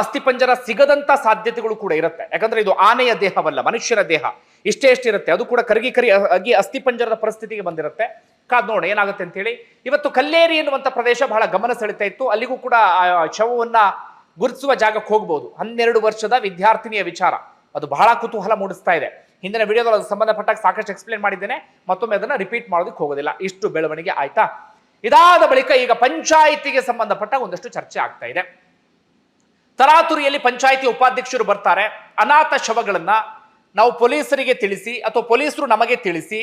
ಅಸ್ಥಿಪಂಜರ ಸಿಗದಂತ ಸಾಧ್ಯತೆಗಳು ಕೂಡ ಇರುತ್ತೆ. ಯಾಕಂದ್ರೆ ಇದು ಆನೆಯ ದೇಹವಲ್ಲ ಮನುಷ್ಯರ ದೇಹ. ಇಷ್ಟೇ ಇಷ್ಟಿರುತ್ತೆ ಅದು ಕೂಡ ಕರಗಿ ಕರಿ ಆಗಿ ಅಸ್ಥಿಪಂಜರದ ಪರಿಸ್ಥಿತಿಗೆ ಬಂದಿರುತ್ತೆ. ಕಾದ್ ನೋಡೋಣ ಏನಾಗುತ್ತೆ ಅಂತ ಹೇಳಿ ಇವತ್ತು ಕಲ್ಲೇರಿ ಎನ್ನುವಂಥ ಪ್ರದೇಶ ಬಹಳ ಗಮನ ಸೆಳೀತಾ ಇತ್ತು. ಅಲ್ಲಿಗೂ ಕೂಡ ಶವವನ್ನ ಗುರುತಿಸುವ ಜಾಗಕ್ಕೆ ಹೋಗ್ಬೋದು. ಹನ್ನೆರಡು ವರ್ಷದ ವಿದ್ಯಾರ್ಥಿನಿಯ ವಿಚಾರ. ಅದು ಬಹಳ ಕುತೂಹಲ ಮೂಡಿಸ್ತಾ ಇದೆ. ಹಿಂದಿನ ವಿಡಿಯೋದಲ್ಲಿ ಸಂಬಂಧಪಟ್ಟಾಗ ಸಾಕಷ್ಟು ಎಕ್ಸ್ಪ್ಲೇನ್ ಮಾಡಿದ್ದೇನೆ. ಮತ್ತೊಮ್ಮೆ ಅದನ್ನ ರಿಪೀಟ್ ಮಾಡೋದಕ್ಕೆ ಹೋಗೋದಿಲ್ಲ. ಇಷ್ಟು ಬೆಳವಣಿಗೆ ಆಯ್ತಾ? ಇದಾದ ಬಳಿಕ ಈಗ ಪಂಚಾಯಿತಿಗೆ ಸಂಬಂಧಪಟ್ಟ ಒಂದಷ್ಟು ಚರ್ಚೆ ಆಗ್ತಾ ಇದೆ. ತರಾತುರಿಯಲ್ಲಿ ಪಂಚಾಯಿತಿ ಉಪಾಧ್ಯಕ್ಷರು ಬರ್ತಾರೆ. ಅನಾಥ ಶವಗಳನ್ನ ನಾವು ಪೊಲೀಸರಿಗೆ ತಿಳಿಸಿ, ಅಥವಾ ಪೊಲೀಸರು ನಮಗೆ ತಿಳಿಸಿ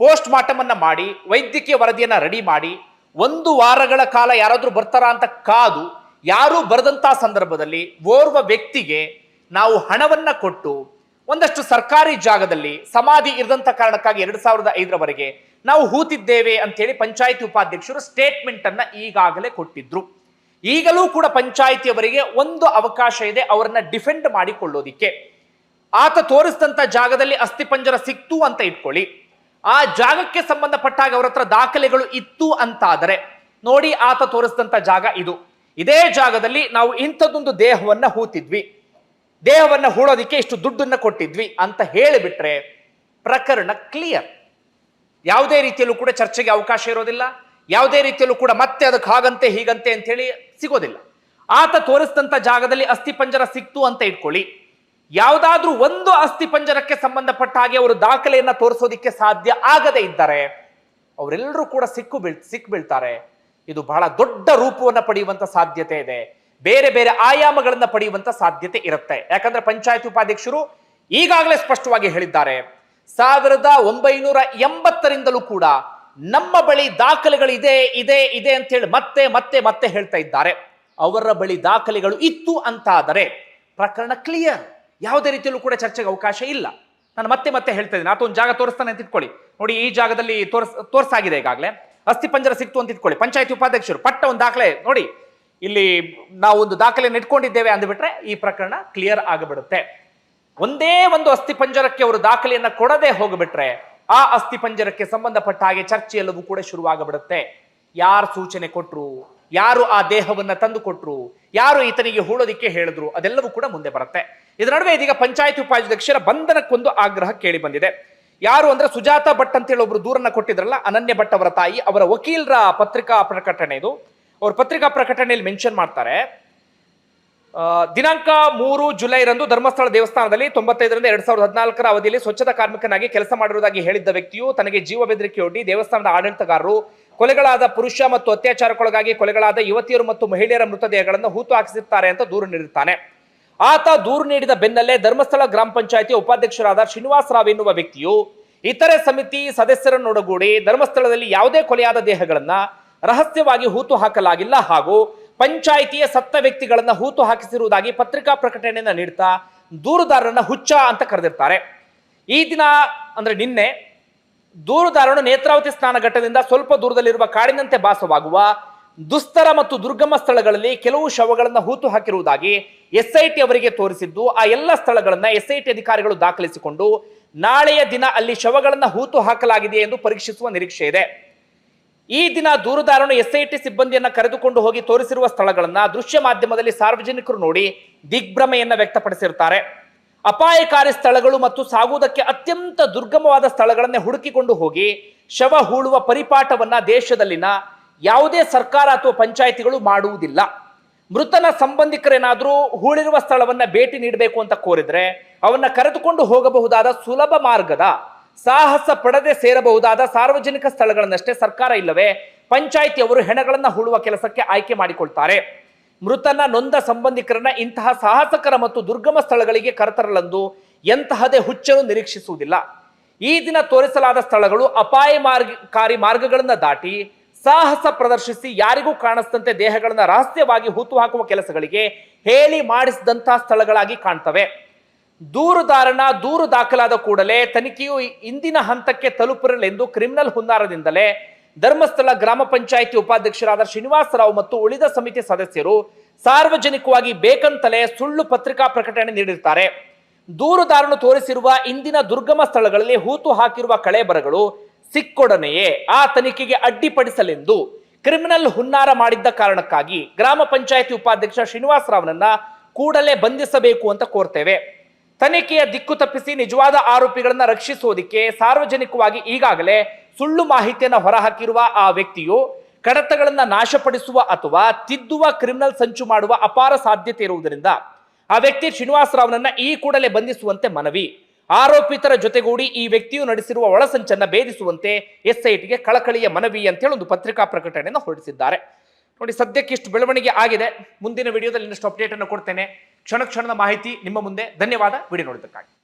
ಪೋಸ್ಟ್ ಮಾರ್ಟಮ್ ಅನ್ನ ಮಾಡಿ, ವೈದ್ಯಕೀಯ ವರದಿಯನ್ನು ರೆಡಿ ಮಾಡಿ, ಒಂದು ವಾರಗಳ ಕಾಲ ಯಾರಾದರೂ ಬರ್ತಾರಾ ಅಂತ ಕಾದು, ಯಾರು ಬರದಂತ ಸಂದರ್ಭದಲ್ಲಿ ಓರ್ವ ವ್ಯಕ್ತಿಗೆ ನಾವು ಹಣವನ್ನು ಕೊಟ್ಟು, ಒಂದಷ್ಟು ಸರ್ಕಾರಿ ಜಾಗದಲ್ಲಿ ಸಮಾಧಿ ಇರದಂತ ಕಾರಣಕ್ಕಾಗಿ ಎರಡು ಸಾವಿರದ ಐದರವರೆಗೆ ನಾವು ಹೂತಿದ್ದೇವೆ ಅಂತೇಳಿ ಪಂಚಾಯಿತಿ ಉಪಾಧ್ಯಕ್ಷರು ಸ್ಟೇಟ್ಮೆಂಟ್ ಅನ್ನ ಈಗಾಗಲೇ ಕೊಟ್ಟಿದ್ರು. ಈಗಲೂ ಕೂಡ ಪಂಚಾಯಿತಿಯವರಿಗೆ ಒಂದು ಅವಕಾಶ ಇದೆ ಅವರನ್ನ ಡಿಫೆಂಡ್ ಮಾಡಿಕೊಳ್ಳೋದಿಕ್ಕೆ. ಆತ ತೋರಿಸಿದಂತ ಜಾಗದಲ್ಲಿ ಅಸ್ಥಿಪಂಜರ ಸಿಕ್ತು ಅಂತ ಇಟ್ಕೊಳ್ಳಿ. ಆ ಜಾಗಕ್ಕೆ ಸಂಬಂಧಪಟ್ಟಾಗ ಅವರ ಹತ್ರ ದಾಖಲೆಗಳು ಇತ್ತು ಅಂತಾದರೆ, ನೋಡಿ ಆತ ತೋರಿಸಿದಂತ ಜಾಗ ಇದು. ಇದೇ ಜಾಗದಲ್ಲಿ ನಾವು ಇಂಥದ್ದೊಂದು ದೇಹವನ್ನ ಹೂತಿದ್ವಿ. ದೇಹವನ್ನ ಹೂಳೋದಿಕ್ಕೆ ಇಷ್ಟು ದುಡ್ಡನ್ನ ಕೊಟ್ಟಿದ್ವಿ ಅಂತ ಹೇಳಿಬಿಟ್ರೆ ಪ್ರಕರಣ ಕ್ಲಿಯರ್ ಯಾವುದೇ ರೀತಿಯಲ್ಲೂ ಕೂಡ ಚರ್ಚೆಗೆ ಅವಕಾಶ ಇರೋದಿಲ್ಲ. ಯಾವುದೇ ರೀತಿಯಲ್ಲೂ ಕೂಡ ಮತ್ತೆ ಅದಕ್ಕೆ ಹಾಗಂತೆ, ಹೀಗಂತೆ ಅಂತ ಹೇಳಿ ಸಿಗೋದಿಲ್ಲ. ಆತ ತೋರಿಸಿದಂತ ಜಾಗದಲ್ಲಿ ಅಸ್ಥಿಪಂಜರ ಸಿಕ್ತು ಅಂತ ಇಟ್ಕೊಳ್ಳಿ. ಯಾವುದಾದ್ರೂ ಒಂದು ಅಸ್ಥಿಪಂಜರಕ್ಕೆ ಸಂಬಂಧಪಟ್ಟ ಹಾಗೆ ಅವರು ದಾಖಲೆಯನ್ನ ತೋರಿಸೋದಿಕ್ಕೆ ಸಾಧ್ಯ ಆಗದೆ ಇದ್ದಾರೆ ಅವರೆಲ್ಲರೂ ಕೂಡ ಸಿಕ್ಕು ಬೀಳ್, ಸಿಕ್ ಬೀಳ್ತಾರೆ. ಇದು ಬಹಳ ದೊಡ್ಡ ರೂಪವನ್ನು ಪಡೆಯುವಂತ ಸಾಧ್ಯತೆ ಇದೆ. ಬೇರೆ ಬೇರೆ ಆಯಾಮಗಳನ್ನ ಪಡೆಯುವಂತ ಸಾಧ್ಯತೆ ಇರುತ್ತೆ. ಯಾಕಂದ್ರೆ ಪಂಚಾಯತ್ ಉಪಾಧ್ಯಕ್ಷರು ಈಗಾಗಲೇ ಸ್ಪಷ್ಟವಾಗಿ ಹೇಳಿದ್ದಾರೆ. ಸಾವಿರದ ಒಂಬೈನೂರ ಎಂಬತ್ತರಿಂದಲೂ ಕೂಡ ನಮ್ಮ ಬಳಿ ದಾಖಲೆಗಳಿದೆ, ಇದೆ ಇದೆ ಅಂತ ಹೇಳಿ ಮತ್ತೆ ಮತ್ತೆ ಮತ್ತೆ ಹೇಳ್ತಾ ಇದ್ದಾರೆ. ಅವರ ಬಳಿ ದಾಖಲೆಗಳು ಇತ್ತು ಅಂತಾದರೆ ಪ್ರಕರಣ ಕ್ಲಿಯರ್ ಯಾವುದೇ ರೀತಿಯಲ್ಲೂ ಕೂಡ ಚರ್ಚೆಗೆ ಅವಕಾಶ ಇಲ್ಲ. ನಾನು ಮತ್ತೆ ಮತ್ತೆ ಹೇಳ್ತಾ ಇದ್ದೀನಿ. ಒಂದು ಜಾಗ ತೋರಿಸ್ತಾನೆ ಅಂತ ಇಟ್ಕೊಳ್ಳಿ. ನೋಡಿ, ಈ ಜಾಗದಲ್ಲಿ ತೋರಿಸ್, ತೋರ್ಸಾಗಿದೆ ಈಗಾಗಲೇ. ಅಸ್ಥಿಪಂಜರ ಸಿಕ್ತು ಅಂತ ಇಟ್ಕೊಳ್ಳಿ. ಪಂಚಾಯತಿ ಉಪಾಧ್ಯಕ್ಷರು, ಪಟ್ಟ ಒಂದು ದಾಖಲೆ ನೋಡಿ. ಇಲ್ಲಿ ನಾವು ಒಂದು ದಾಖಲೆಯನ್ನು ಇಟ್ಕೊಂಡಿದ್ದೇವೆ ಅಂದ್ಬಿಟ್ರೆ ಈ ಪ್ರಕರಣ ಕ್ಲಿಯರ್ ಆಗಿಬಿಡುತ್ತೆ. ಒಂದೇ ಒಂದು ಅಸ್ಥಿಪಂಜರಕ್ಕೆ ಅವರು ದಾಖಲೆಯನ್ನು ಕೊಡದೆ ಹೋಗಿಬಿಟ್ರೆ ಆ ಅಸ್ಥಿಪಂಜರಕ್ಕೆ ಸಂಬಂಧಪಟ್ಟ ಹಾಗೆ ಚರ್ಚೆ ಎಲ್ಲವೂ ಕೂಡ ಶುರುವಾಗಬಿಡುತ್ತೆ. ಯಾರು ಸೂಚನೆ ಕೊಟ್ಟರು ಯಾರು ಆ ದೇಹವನ್ನು ತಂದು ಕೊಟ್ರು? ಯಾರು ಈತನಿಗೆ ಹೂಳೋದಿಕ್ಕೆ ಹೇಳಿದ್ರು? ಅದೆಲ್ಲವೂ ಕೂಡ ಮುಂದೆ ಬರುತ್ತೆ. ಇದರ ನಡುವೆ ಇದೀಗ ಪಂಚಾಯತ್ ಉಪಾಧ್ಯಕ್ಷರ ಬಂಧನಕ್ಕೊಂದು ಆಗ್ರಹ ಕೇಳಿ ಬಂದಿದೆ. ಯಾರು ಅಂದ್ರೆ ಸುಜಾತ ಭಟ್ ಅಂತೇಳಿ ಒಬ್ರು ದೂರನ್ನ ಕೊಟ್ಟಿದ್ರಲ್ಲ, ಅನನ್ಯ ಭಟ್ ಅವರ ತಾಯಿ, ಅವರ ವಕೀಲರ ಪತ್ರಿಕಾ ಪ್ರಕಟಣೆ ಇದು. ಅವ್ರ ಪತ್ರಿಕಾ ಪ್ರಕಟಣೆಯಲ್ಲಿ ಮೆನ್ಷನ್ ಮಾಡ್ತಾರೆ ದಿನಾಂಕ ಮೂರು ಜುಲೈರಂದು ಧರ್ಮಸ್ಥಳ ದೇವಸ್ಥಾನದಲ್ಲಿ ತೊಂಬತ್ತೈದರಿಂದ ಎರಡ್ ಸಾವಿರದ ಹದಿನಾಲ್ಕರ ಅವಧಿಯಲ್ಲಿ ಸ್ವಚ್ಛತಾ ಕಾರ್ಮಿಕನಾಗಿ ಕೆಲಸ ಮಾಡಿರುವುದಾಗಿ ಹೇಳಿದ್ದ ವ್ಯಕ್ತಿಯು ತನಗೆ ಜೀವ ಬೆದರಿಕೆಯೊಡ್ಡಿ ದೇವಸ್ಥಾನದ ಆಡಳಿತಗಾರರು ಕೊಲೆಗಳಾದ ಪುರುಷ ಮತ್ತು ಅತ್ಯಾಚಾರಕ್ಕೊಳಗಾಗಿ ಕೊಲೆಗಳಾದ ಯುವತಿಯರು ಮತ್ತು ಮಹಿಳೆಯರ ಮೃತದೇಹಗಳನ್ನು ಹೂತು ಹಾಕಿಸಿರ್ತಾರೆ ಅಂತ ದೂರು ನೀಡಿರ್ತಾನೆ. ಆತ ದೂರು ನೀಡಿದ ಬೆನ್ನಲ್ಲೇ ಧರ್ಮಸ್ಥಳ ಗ್ರಾಮ ಪಂಚಾಯಿತಿ ಉಪಾಧ್ಯಕ್ಷರಾದ ಶ್ರೀನಿವಾಸ ರಾವ್ ಎನ್ನುವ ವ್ಯಕ್ತಿಯು ಇತರೆ ಸಮಿತಿ ಸದಸ್ಯರನ್ನೊಡಗೂಡಿ ಧರ್ಮಸ್ಥಳದಲ್ಲಿ ಯಾವುದೇ ಕೊಲೆಯಾದ ದೇಹಗಳನ್ನ ರಹಸ್ಯವಾಗಿ ಹೂತು ಹಾಕಲಾಗಿಲ್ಲ ಹಾಗೂ ಪಂಚಾಯಿತಿಯ ಸತ್ತ ವ್ಯಕ್ತಿಗಳನ್ನ ಹೂತು ಹಾಕಿಸಿರುವುದಾಗಿ ಪತ್ರಿಕಾ ಪ್ರಕಟಣೆಯನ್ನು ನೀಡ್ತಾ ದೂರುದಾರರನ್ನ ಹುಚ್ಚ ಅಂತ ಕರೆದಿರ್ತಾರೆ. ಈ ದಿನ ಅಂದ್ರೆ ನಿನ್ನೆ ದೂರುದಾರನು ನೇತ್ರಾವತಿ ಸ್ನಾನ ಘಟ್ಟದಿಂದ ಸ್ವಲ್ಪ ದೂರದಲ್ಲಿರುವ ಕಾಡಿನಂತೆ ಭಾಸವಾಗುವ ದುಸ್ತರ ಮತ್ತು ದುರ್ಗಮ ಸ್ಥಳಗಳಲ್ಲಿ ಕೆಲವು ಶವಗಳನ್ನು ಹೂತು ಹಾಕಿರುವುದಾಗಿ ಎಸ್ಐಟಿ ಅವರಿಗೆ ತೋರಿಸಿದ್ದು, ಆ ಎಲ್ಲ ಸ್ಥಳಗಳನ್ನು ಎಸ್ಐಟಿ ಅಧಿಕಾರಿಗಳು ದಾಖಲಿಸಿಕೊಂಡು ನಾಳೆಯ ದಿನ ಅಲ್ಲಿ ಶವಗಳನ್ನು ಹೂತು ಹಾಕಲಾಗಿದೆ ಎಂದು ಪರೀಕ್ಷಿಸುವ ನಿರೀಕ್ಷೆ ಇದೆ. ಈ ದಿನ ದೂರುದಾರನು ಎಸ್ಐಟಿ ಸಿಬ್ಬಂದಿಯನ್ನು ಕರೆದುಕೊಂಡು ಹೋಗಿ ತೋರಿಸಿರುವ ಸ್ಥಳಗಳನ್ನು ದೃಶ್ಯ ಮಾಧ್ಯಮದಲ್ಲಿ ಸಾರ್ವಜನಿಕರು ನೋಡಿ ದಿಗ್ಭ್ರಮೆಯನ್ನು ವ್ಯಕ್ತಪಡಿಸಿರ್ತಾರೆ ಅಪಾಯಕಾರಿ ಸ್ಥಳಗಳು ಮತ್ತು ಸಾಗುವುದಕ್ಕೆ ಅತ್ಯಂತ ದುರ್ಗಮವಾದ ಸ್ಥಳಗಳನ್ನೇ ಹುಡುಕಿಕೊಂಡು ಹೋಗಿ ಶವ ಹೂಳುವ ಪರಿಪಾಠವನ್ನು ದೇಶದಲ್ಲಿನ ಯಾವುದೇ ಸರ್ಕಾರ ಅಥವಾ ಪಂಚಾಯಿತಿಗಳು ಮಾಡುವುದಿಲ್ಲ. ಮೃತನ ಸಂಬಂಧಿಕರೇನಾದರೂ ಹೂಳಿರುವ ಸ್ಥಳವನ್ನ ಭೇಟಿ ನೀಡಬೇಕು ಅಂತ ಕೋರಿದ್ರೆ ಅವನ್ನ ಕರೆದುಕೊಂಡು ಹೋಗಬಹುದಾದ ಸುಲಭ ಮಾರ್ಗದ ಸಾಹಸ ಪಡದೆ ಸೇರಬಹುದಾದ ಸಾರ್ವಜನಿಕ ಸ್ಥಳಗಳನ್ನಷ್ಟೇ ಸರ್ಕಾರ ಇಲ್ಲವೇ ಪಂಚಾಯಿತಿಯವರು ಹೆಣಗಳನ್ನು ಹೂಳುವ ಕೆಲಸಕ್ಕೆ ಆಯ್ಕೆ ಮಾಡಿಕೊಳ್ತಾರೆ. ಮೃತನ ನೊಂದ ಸಂಬಂಧಿಕರನ್ನ ಇಂತಹ ಸಾಹಸಕರ ಮತ್ತು ದುರ್ಗಮ ಸ್ಥಳಗಳಿಗೆ ಕರೆತರಲೆಂದು ಎಂತಹದೇ ಹುಚ್ಚರು ನಿರೀಕ್ಷಿಸುವುದಿಲ್ಲ. ಈ ದಿನ ತೋರಿಸಲಾದ ಸ್ಥಳಗಳು ಅಪಾಯ ಮಾರ್ಗಕಾರಿ ಮಾರ್ಗಗಳನ್ನು ದಾಟಿ ಸಾಹಸ ಪ್ರದರ್ಶಿಸಿ ಯಾರಿಗೂ ಕಾಣಿಸದಂತೆ ದೇಹಗಳನ್ನು ರಹಸ್ಯವಾಗಿ ಹೂತು ಹಾಕುವ ಕೆಲಸಗಳಿಗೆ ಹೇಳಿ ಮಾಡಿಸಿದಂತಹ ಸ್ಥಳಗಳಾಗಿ ಕಾಣ್ತವೆ. ದೂರುದಾರನ ದೂರು ದಾಖಲಾದ ಕೂಡಲೇ ತನಿಖೆಯು ಇಂದಿನ ಹಂತಕ್ಕೆ ತಲುಪಿರಲೆಂದು ಕ್ರಿಮಿನಲ್ ಹುನ್ನಾರದಿಂದಲೇ ಧರ್ಮಸ್ಥಳ ಗ್ರಾಮ ಪಂಚಾಯಿತಿ ಉಪಾಧ್ಯಕ್ಷರಾದ ಶ್ರೀನಿವಾಸರಾವ್ ಮತ್ತು ಉಳಿದ ಸಮಿತಿ ಸದಸ್ಯರು ಸಾರ್ವಜನಿಕವಾಗಿ ಬೇಕಂತಲೇ ಸುಳ್ಳು ಪತ್ರಿಕಾ ಪ್ರಕಟಣೆ ನೀಡಿರ್ತಾರೆ ದೂರುದಾರನು ತೋರಿಸಿರುವ ಇಂದಿನ ದುರ್ಗಮ ಸ್ಥಳಗಳಲ್ಲಿ ಹೂತು ಹಾಕಿರುವ ಕಳೆಬರಗಳು ಸಿಕ್ಕೊಡನೆಯೇ, ಆ ತನಿಖೆಗೆ ಅಡ್ಡಿಪಡಿಸಲೆಂದು ಕ್ರಿಮಿನಲ್ ಹುನ್ನಾರ ಮಾಡಿದ್ದ ಕಾರಣಕ್ಕಾಗಿ ಗ್ರಾಮ ಪಂಚಾಯಿತಿ ಉಪಾಧ್ಯಕ್ಷ ಶ್ರೀನಿವಾಸರಾವ್ನನ್ನ ಕೂಡಲೇ ಬಂಧಿಸಬೇಕು ಅಂತ ಕೋರ್ತೇವೆ. ತನಿಖೆಯ ದಿಕ್ಕು ತಪ್ಪಿಸಿ ನಿಜವಾದ ಆರೋಪಿಗಳನ್ನ ರಕ್ಷಿಸುವುದಕ್ಕೆ ಸಾರ್ವಜನಿಕವಾಗಿ ಈಗಾಗಲೇ ಸುಳ್ಳು ಮಾಹಿತಿಯನ್ನು ಹೊರಹಾಕಿರುವ ಆ ವ್ಯಕ್ತಿಯು ಕಡತಗಳನ್ನು ನಾಶಪಡಿಸುವ ಅಥವಾ ತಿದ್ದುವ ಕ್ರಿಮಿನಲ್ ಸಂಚು ಮಾಡುವ ಅಪಾರ ಸಾಧ್ಯತೆ ಇರುವುದರಿಂದ ಆ ವ್ಯಕ್ತಿ ಶ್ರೀನಿವಾಸರಾವ್ನನ್ನ ಈ ಕೂಡಲೇ ಬಂಧಿಸುವಂತೆ ಮನವಿ. ಆರೋಪಿತರ ಜೊತೆಗೂಡಿ ಈ ವ್ಯಕ್ತಿಯು ನಡೆಸಿರುವ ಒಳಸಂಚನ್ನ ಭೇದಿಸುವಂತೆ ಎಸ್ಐಟಿಗೆ ಕಳಕಳಿಯ ಮನವಿ ಅಂತೇಳಿ ಒಂದು ಪತ್ರಿಕಾ ಪ್ರಕಟಣೆಯನ್ನು ಹೊರಡಿಸಿದ್ದಾರೆ. ನೋಡಿ, ಸದ್ಯಕ್ಕೆ ಇಷ್ಟು ಬೆಳವಣಿಗೆ ಆಗಿದೆ. ಮುಂದಿನ ವಿಡಿಯೋದಲ್ಲಿ ಇನ್ನಷ್ಟು ಅಪ್ಡೇಟ್ ಅನ್ನು ಕೊಡ್ತೇನೆ. ಕ್ಷಣ ಕ್ಷಣದ ಮಾಹಿತಿ ನಿಮ್ಮ ಮುಂದೆ. ಧನ್ಯವಾದ. ವಿಡಿಯೋ ನೋಡಿದ್ದಕ್ಕಾಗಿ.